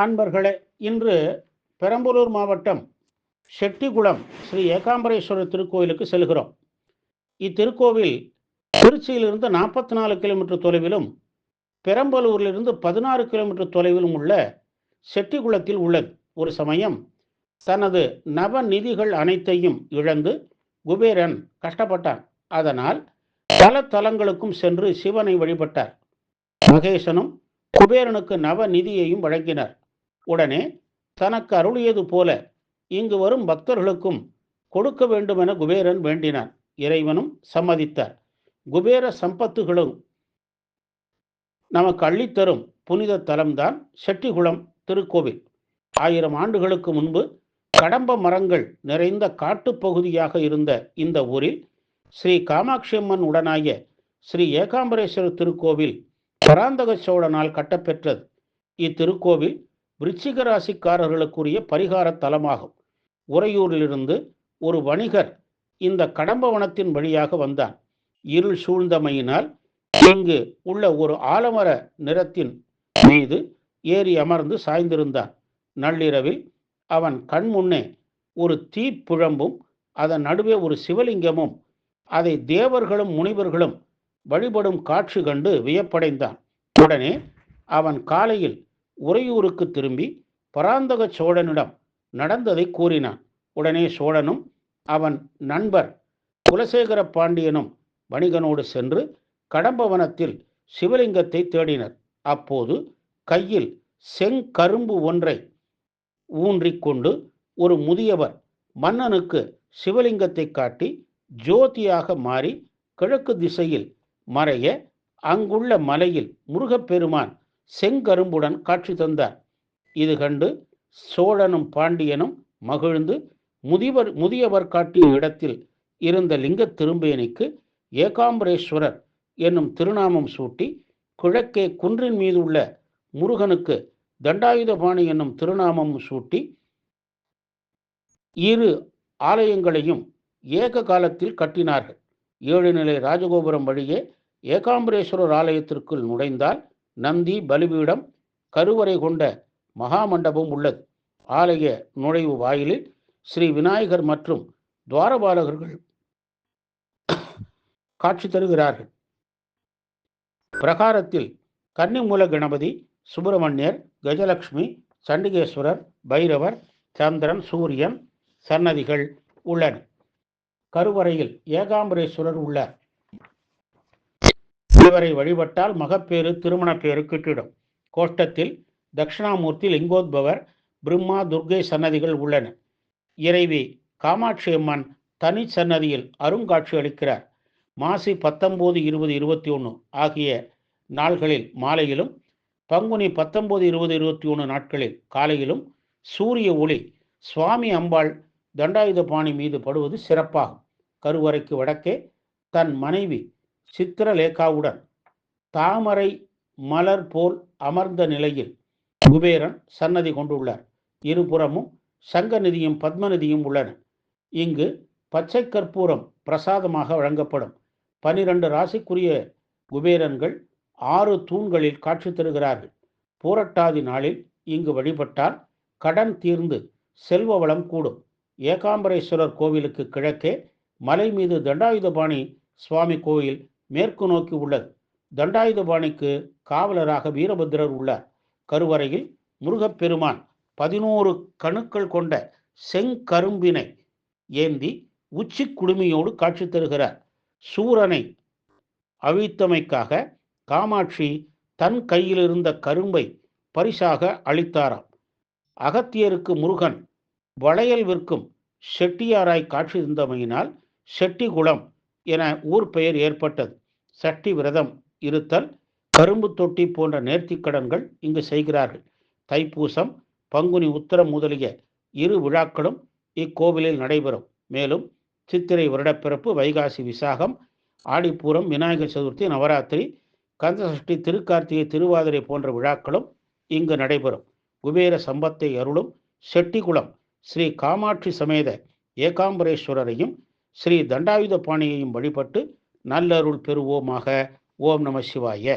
அன்பர்களே இன்று பெரம்பலூர் மாவட்டம் செட்டிகுளம் ஸ்ரீ ஏகாம்பரேஸ்வரர் திருக்கோயிலுக்கு செல்கிறோம். இத்திருக்கோவில் திருச்சியிலிருந்து நாற்பத்தி நாலு கிலோமீட்டர் தொலைவிலும் பெரம்பலூரிலிருந்து பதினாறு கிலோமீட்டர் தொலைவிலும் உள்ள செட்டிகுளத்தில் உள்ளது. ஒரு சமயம் தனது நவநிதிகள் அனைத்தையும் இழந்து குபேரன் கஷ்டப்பட்டான். அதனால் பல தலங்களுக்கும் சென்று சிவனை வழிபட்டார். மகேசனும் குபேரனுக்கு நவநிதியையும் வழங்கினார். உடனே தனக்கு அருளியது போல இங்கு வரும் பக்தர்களுக்கும் கொடுக்க வேண்டுமென குபேரன் வேண்டினான். இறைவனும் சம்மதித்தார். குபேர சம்பத்துகளும் நமக்கு அள்ளித்தரும் புனித தலம்தான் செட்டிகுளம் திருக்கோவில். ஆயிரம் ஆண்டுகளுக்கு முன்பு கடம்ப மரங்கள் நிறைந்த காட்டுப்பகுதியாக இருந்த இந்த ஊரில் ஸ்ரீ காமாட்சியம்மன் உடனாய ஸ்ரீ ஏகாம்பரேஸ்வரர் திருக்கோவில் பராந்தக சோழனால் கட்டப்பெற்றது. இத்திருக்கோவில் விருச்சிக ராசிக்காரர்களுக்குரிய பரிகார தலமாகும். உறையூரிலிருந்து ஒரு வணிகர் இந்த கடம்பவனத்தின் வழியாக வந்தான். இருள் சூழ்ந்தமையினால் இங்கு உள்ள ஒரு ஆலமர நிறத்தின் மீது ஏறி அமர்ந்து சாய்ந்திருந்தான். நள்ளிரவில் அவன் கண் முன்னே ஒரு தீப்புழம்பும் அதன் நடுவே ஒரு சிவலிங்கமும் அதை தேவர்களும் முனிவர்களும் வழிபடும் காட்சி கண்டு வியப்படைந்தான். உடனே அவன் காலையில் உறையூருக்கு திரும்பி பராந்தக சோழனிடம் நடந்ததை கூறினான். உடனே சோழனும் அவன் நண்பர் குலசேகர பாண்டியனும் வணிகனோடு சென்று கடம்பவனத்தில் சிவலிங்கத்தை தேடினர். அப்போது கையில் செங்கரும்பு ஒன்றை ஊன்றிக்கொண்டு ஒரு முதியவர் மன்னனுக்கு சிவலிங்கத்தை காட்டி ஜோதியாக மாறி கிழக்கு திசையில் மறைய அங்குள்ள மலையில் முருகப்பெருமான் செங்கரும்புடன் காட்சி தந்தார் இது கண்டு சோழனும் பாண்டியனும் மகிழ்ந்து முதியவர் முதியவர் காட்டிய இடத்தில் இருந்த லிங்க திரும்பேனிக்கு ஏகாம்பரேஸ்வரர் என்னும் திருநாமம் சூட்டி கிழக்கே குன்றின் மீது உள்ள முருகனுக்கு தண்டாயுதபாணி என்னும் திருநாமம் சூட்டி இரு ஆலயங்களையும் ஏக காலத்தில் கட்டினார்கள். ஏழு நிலை ராஜகோபுரம் வழியே ஏகாம்பரேஸ்வரர் ஆலயத்திற்குள் நுழைந்தால் நந்தி பலிபீடம் கருவறை கொண்ட மகாமண்டபம் உள்ளது. ஆலய நுழைவு வாயிலில் ஸ்ரீ விநாயகர் மற்றும் துவாரபாலகர்கள் காட்சி தருகிறார்கள். பிரகாரத்தில் கன்னிமூல கணபதி சுப்பிரமணியர் கஜலட்சுமி சண்டிகேஸ்வரர் பைரவர் சந்திரன் சூரியன் சன்னதிகள் உள்ளன. கருவறையில் ஏகாம்பரேஸ்வரர் உள்ளார். இவரை வழிபட்டால் மகப்பேறு திருமணப்பேறு கிட்டிடும் கோஷ்டத்தில் தட்சிணாமூர்த்தி லிங்கோத்பவர் பிரம்மா துர்கை சன்னதிகள் உள்ளன. இறைவி காமாட்சி அம்மன் தனி சன்னதியில் அருங்காட்சி அளிக்கிறார். மாசி பத்தொம்போது இருபது இருபத்தி ஒன்று ஆகிய நாள்களில் மாலையிலும் பங்குனி பத்தொம்போது இருபது இருபத்தி ஒன்று நாட்களில் காலையிலும் சூரிய ஒளி சுவாமி அம்பாள் தண்டாயுதபாணி மீது படுவது சிறப்பாகும். கருவறைக்கு வடக்கே தன் மனைவி சித்திரலேகாவுடன் தாமரை மலர் போல் அமர்ந்த நிலையில் குபேரன் சன்னதி கொண்டுள்ளார். இருபுறமும் சங்கநிதியும் பத்மநிதியும் உள்ளன. இங்கு பச்சை கற்பூரம் பிரசாதமாக வழங்கப்படும். பனிரெண்டு ராசிக்குரிய குபேரன்கள் ஆறு தூண்களில் காட்சி தருகிறார்கள். பூரட்டாதி நாளில் இங்கு வழிபட்டால் கடன் தீர்ந்து செல்வ வளம் கூடும். ஏகாம்பரேஸ்வரர் கோவிலுக்கு கிழக்கே மலை மீது தண்டாயுதபாணி சுவாமி கோயில் மேற்கு நோக்கி உள்ளது தண்டாயுதபாணிக்கு காவலராக வீரபத்திரர் உள்ளார் கருவறையில் முருகப்பெருமான் பதினோரு கணுக்கள் கொண்ட செங்கரும்பினை ஏந்தி உச்சி குடுமியோடு காட்சி தருகிறார். சூரனை அழித்தமைக்காக காமாட்சி தன் கையில் இருந்த கரும்பை பரிசாக அளித்தாராம். அகத்தியருக்கு முருகன் வளையல் விற்கும் செட்டியாராய் காட்சி இருந்தமையினால் செட்டிகுளம் என ஊர் பெயர் ஏற்பட்டது. சட்டி விரதம் இருத்தல் கரும்பு தொட்டி போன்ற நேர்த்திக்கடன்கள் இங்கு செய்கிறார்கள். தைப்பூசம் பங்குனி உத்தரம் முதலிய இரு விழாக்களும் இக்கோவிலில் நடைபெறும். மேலும் சித்திரை வருடப்பிறப்பு வைகாசி விசாகம் ஆடிப்பூரம் விநாயகர் சதுர்த்தி நவராத்திரி கந்தசஷ்டி திருக்கார்த்திகை திருவாதிரை போன்ற விழாக்களும் இங்கு நடைபெறும். குபேர சம்பத்தை அருளும் செட்டிகுளம் ஸ்ரீ காமாட்சி சமேத ஏகாம்பரேஸ்வரரையும் ஸ்ரீ தண்டாயுத பாணியையும் வழிபட்டு நல்லருள் பெறுவோமாக. ஓம் நம சிவாய.